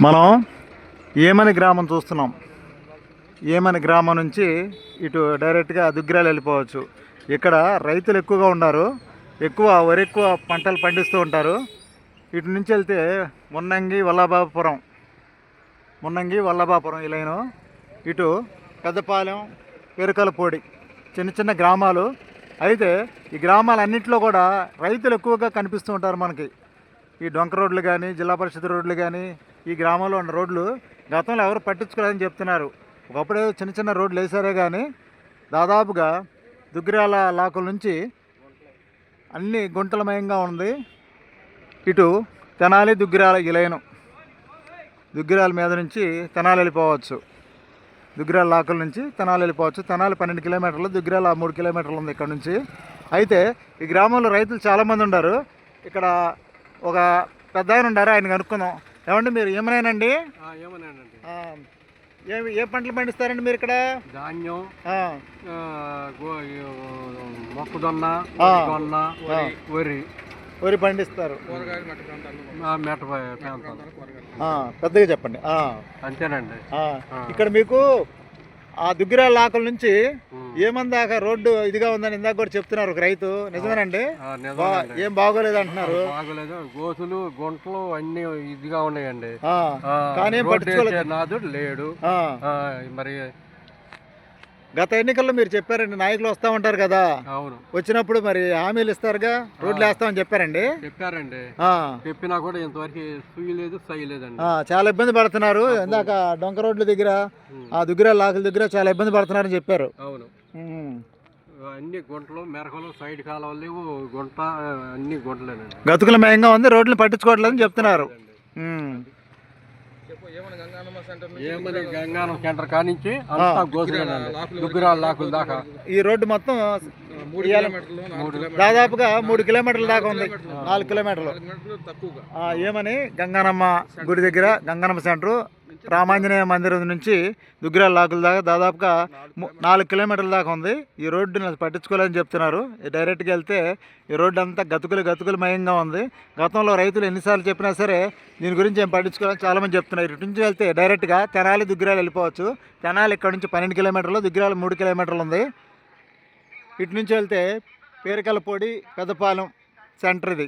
మనం ఏమని గ్రామం చూస్తున్నాం? ఏమని గ్రామం నుంచి ఇటు డైరెక్ట్గా దుగ్గిరాలు వెళ్ళిపోవచ్చు. ఇక్కడ రైతులు ఎక్కువగా ఉన్నారు. ఎక్కువ వరి ఎక్కువ పంటలు పండిస్తూ ఉంటారు. ఇటు నుంచి వెళ్తే మున్నంగి వల్లభాపురం. మున్నంగి వల్లభాపురం ఈ లైను. ఇటు పెద్దపాలెం పెరుకలపూడి. చిన్న చిన్న గ్రామాలు అయితే ఈ గ్రామాలన్నింటిలో కూడా రైతులు ఎక్కువగా కనిపిస్తూ ఉంటారు మనకి. ఈ డొంక రోడ్లు కానీ జిల్లా పరిషత్ రోడ్లు కానీ ఈ గ్రామంలో ఉన్న రోడ్లు గతంలో ఎవరు పట్టించుకోలేదని చెప్తున్నారు. ఒకప్పుడు చిన్న చిన్న రోడ్లు వేసారే కానీ దాదాపుగా దుగ్గిరాల లాకుల నుంచి అన్ని గుంటలమయంగా ఉంది. ఇటు తెనాలి దుగ్గిరాల ఈ లైను. దుగ్గిరాల మీద నుంచి తెనాలి వెళ్ళిపోవచ్చు. దుగ్గిరాల లాకుల నుంచి తెనాలి వెళ్ళిపోవచ్చు. తెనాలి పన్నెండు కిలోమీటర్లు దుగ్గిరాల మూడు కిలోమీటర్లు ఉంది ఇక్కడ నుంచి. అయితే ఈ గ్రామంలో రైతులు చాలామంది ఉన్నారు ఇక్కడ ఒక పెద్ద ఆయన ఉన్నారు ఆయన కనుక్కుందాం. ఏమండి మీరు ఆ, ఏ ఏ పంటలు పండిస్తారండి మీరు ఇక్కడ? ధాన్యం మొక్కజొన్న. వరి. వరి పండిస్తారు. పెద్దగా చెప్పండి. ఆ, అంతేనండి. ఇక్కడ మీకు ఆ దుగ్గిరాల లాకుల నుంచి ఉమ్. ఏమంది దాకా రోడ్డు ఇదిగా ఉందని ఇందాక కూడా చెప్తున్నారు ఒక రైతు. నిజమేనండి. ఏం బాగోలేదు అంటున్నారు బాగోలేదు. గోతులు గుంటలు అన్ని ఇదిగా ఉన్నాయండి. కానీ నాదుడు లేడు. మరి గత ఎన్నికల్లో మీరు చెప్పారండి నాయకులు వస్తా ఉంటారు కదా. అవును. వచ్చినప్పుడు మరి హామీలు ఇస్తారుగా? రోడ్లు వేస్తామని చెప్పారండి? చెప్పారండి. చెప్పినా కూడా ఇంతవరకు సయ్యలేదండి. చాలా ఇబ్బంది పడుతున్నారు. ఇందాక డొంక రోడ్ల దగ్గర. ఆ దుగ్గిరాల లాకుల దగ్గర చాలా ఇబ్బంది పడుతున్నారని చెప్పారు. అవును. అన్ని గుంటలు మెరకలు సైడ్ కాలువలు లేవు గుంట అన్ని గుంటలేనండి. గతుకుల మయంగా ఉంది రోడ్లు పట్టించుకోవట్లేదని చెప్తున్నారు. ఏమని గంగానం సెంటర్ కానించి అంతా దుగ్గురాల లాకుల దాకా. ఈ రోడ్డు మొత్తం దాదాపుగా మూడు కిలోమీటర్ల దాకా ఉంది. నాలుగు కిలోమీటర్లు. ఆ, ఏమని? గంగానమ్మ గుడి దగ్గర గంగానమ్మ సెంటర్. రామాంజనేయ మందిరం నుంచి దుగ్గిరాల లాకుల దాకా దాదాపుగా నాలుగు కిలోమీటర్ల దాకా ఉంది. ఈ రోడ్డుని పట్టించుకోలేదని చెప్తున్నారు. డైరెక్ట్గా వెళ్తే ఈ రోడ్డు అంతా గతుకులు గతుకులు మయంగా ఉంది. గతంలో రైతులు ఎన్నిసార్లు చెప్పినా సరే దీని గురించి ఏం పట్టించుకోవాలని చాలామంది చెప్తున్నారు. ఇటు నుంచి వెళ్తే డైరెక్ట్గా తెనాలి దుగ్గిరాలు వెళ్ళిపోవచ్చు. తెనాలి ఇక్కడ నుంచి పన్నెండు కిలోమీటర్లు దుగ్గిరాలు మూడు కిలోమీటర్లు ఉంది. ఇటు నుంచి వెళ్తే పేరికలపొడి పెద్దపాలెం సెంటర్ ఇది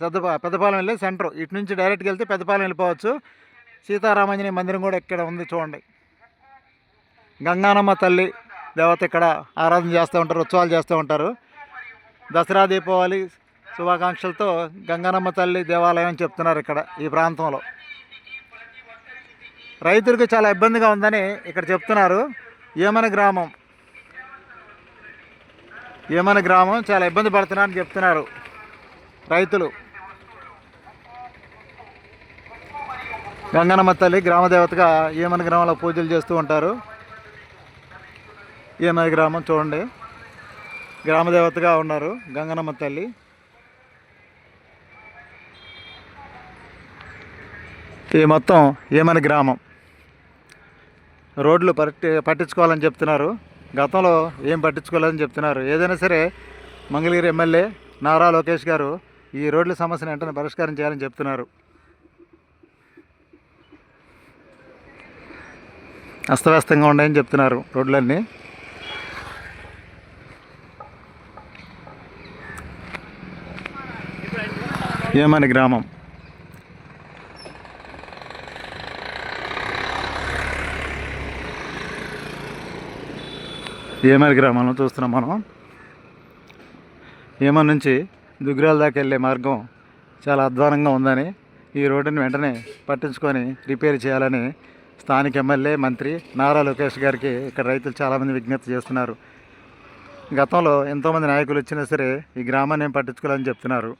పెద్దపా పెద్దపాలెం వెళ్ళే సెంటర్. ఇటు నుంచి డైరెక్ట్గా వెళ్తే పెద్దపాలెం వెళ్ళిపోవచ్చు. సీతారామాంజనేయ మందిరం కూడా ఇక్కడ ఉంది చూడండి. గంగానమ్మ తల్లి దేవత ఇక్కడ ఆరాధన చేస్తూ ఉంటారు ఉత్సవాలు చేస్తూ ఉంటారు. దసరా దీపావళి శుభాకాంక్షలతో గంగానమ్మ తల్లి దేవాలయం అని చెప్తున్నారు ఇక్కడ ఈ ప్రాంతంలో. రైతులకు చాలా ఇబ్బందిగా ఉందని ఇక్కడ చెప్తున్నారు. ఏమన గ్రామం. ఏమన గ్రామం చాలా ఇబ్బంది పడుతున్నారని చెప్తున్నారు రైతులు. గంగనమ్మ తల్లి గ్రామదేవతగా ఏమని గ్రామంలో పూజలు చేస్తూ ఉంటారు. ఏమని గ్రామం చూడండి. గ్రామదేవతగా ఉన్నారు గంగనమ్మ తల్లి ఇది మొత్తం ఏమని గ్రామం. రోడ్లు పట్టి పట్టించుకోవాలని చెప్తున్నారు. గతంలో ఏం పట్టించుకోలేదని చెప్తున్నారు. ఏదైనా సరే మంగళగిరి ఎమ్మెల్యే నారా లోకేష్ గారు ఈ రోడ్ల సమస్యను వెంటనే పరిష్కారం చేయాలని చెప్తున్నారు. అస్తవ్యస్తంగా ఉన్నాయని చెప్తున్నారు రోడ్లన్నీ. ఏమని గ్రామం? ఏమని గ్రామంలో చూస్తున్నాం మనం? ఏమన్ నుంచి దుగ్గిరాల దాకా వెళ్ళే మార్గం చాలా అధ్వానంగా ఉందని ఈ రోడ్డుని వెంటనే పట్టించుకొని రిపేర్ చేయాలని స్థానిక ఎమ్మెల్యే మంత్రి నారా లోకేష్ గారికి ఇక్కడ రైతులు చాలామంది విజ్ఞప్తి చేస్తున్నారు. గతంలో ఎంతోమంది నాయకులు వచ్చినా సరే ఈ గ్రామాన్ని ఏం పట్టించుకోవాలని చెప్తున్నారు.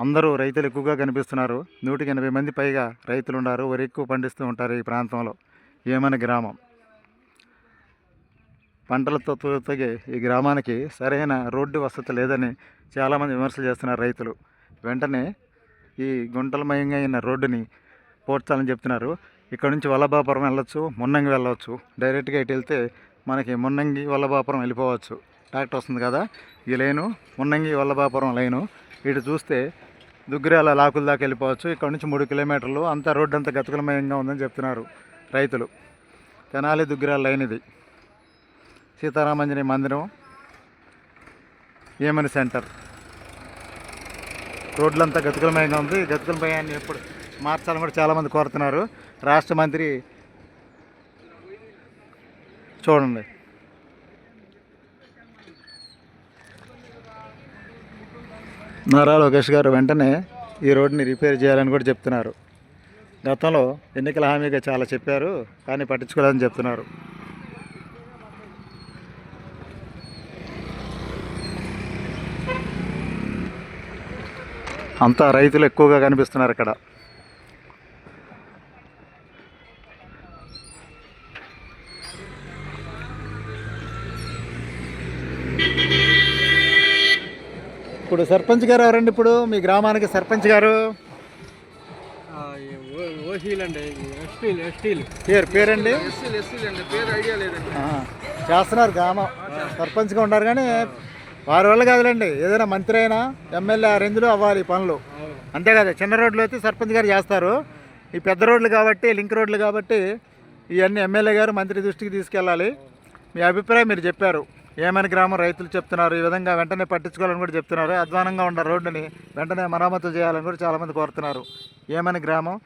అందరూ రైతులు ఎక్కువగా కనిపిస్తున్నారు. నూటికి ఎనభై మంది పైగా రైతులు ఉన్నారు వరి ఎక్కువ పండిస్తూ ఉంటారు ఈ ప్రాంతంలో. ఏమని గ్రామం? పంటలతో తూతగే ఈ గ్రామానికి సరైన రోడ్డు వసతి లేదని చాలామంది విమర్శలు చేస్తున్నారు రైతులు. వెంటనే ఈ గుంటలమయంగా అయిన రోడ్డుని పోడ్చాలని చెప్తున్నారు. ఇక్కడ నుంచి వల్లభాపురం వెళ్ళొచ్చు మున్నంగి వెళ్ళవచ్చు డైరెక్ట్గా ఇటు వెళ్తే మనకి మున్నంగి వల్లభాపురం వెళ్ళిపోవచ్చు. ట్రాక్టర్ వస్తుంది కదా? ఈ లైను మున్నంగి వల్లభాపురం లైను. ఇటు చూస్తే దుగ్గిరాల లాకుల దాకా వెళ్ళిపోవచ్చు. ఇక్కడ నుంచి మూడు కిలోమీటర్లు. అంతా రోడ్డు అంతా గతుకులమయంగా ఉందని చెప్తున్నారు రైతులు. తెనాలి దుగ్గిరాల లైన్ ఇది. సీతారామంజని మందిరం ఏమని సెంటర్. రోడ్లంతా గతుకులమయంగా ఉంది. గతుకులమయాన్ని ఎప్పుడు మార్చాలని కూడా చాలామంది కోరుతున్నారు. రాష్ట్ర మంత్రి చూడండి. నారా లోకేష్ గారు వెంటనే ఈ రోడ్డుని రిపేర్ చేయాలని కూడా చెప్తున్నారు. గతంలో ఎన్నికల హామీగా చాలా చెప్పారు కానీ పట్టించుకోలేదని చెప్తున్నారు. అంతా రైతులు ఎక్కువగా కనిపిస్తున్నారు ఇక్కడ. ఇప్పుడు సర్పంచ్ గారు ఎవరండి ఇప్పుడు? మీ గ్రామానికి సర్పంచ్ గారు? పేరు పేరండి? చేస్తున్నారు గ్రామం. సర్పంచ్గా ఉన్నారు కానీ వారి వల్ల కాదులేండి. ఏదైనా మంత్రి అయినా ఎమ్మెల్యే ఆ రేంజ్లో అవ్వాలి ఈ పనులు అంతే కదా చిన్న రోడ్లు అయితే సర్పంచ్ గారు చేస్తారు. ఈ పెద్ద రోడ్లు కాబట్టి లింక్ రోడ్లు కాబట్టి ఇవన్నీ ఎమ్మెల్యే గారు మంత్రి దృష్టికి తీసుకెళ్ళాలి. మీ అభిప్రాయం మీరు చెప్పారు. ఏమని గ్రామం రైతులు చెప్తున్నారు? ఈ విధంగా వెంటనే పట్టించుకోవాలని కూడా చెప్తున్నారు. అధ్వానంగా ఉన్న రోడ్డుని వెంటనే మరమ్మతులు చేయాలని కూడా చాలామంది కోరుతున్నారు. ఏమని గ్రామం?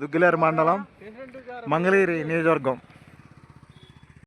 దుగ్గిలేరు మండలం మంగళగిరి నియోజకవర్గం.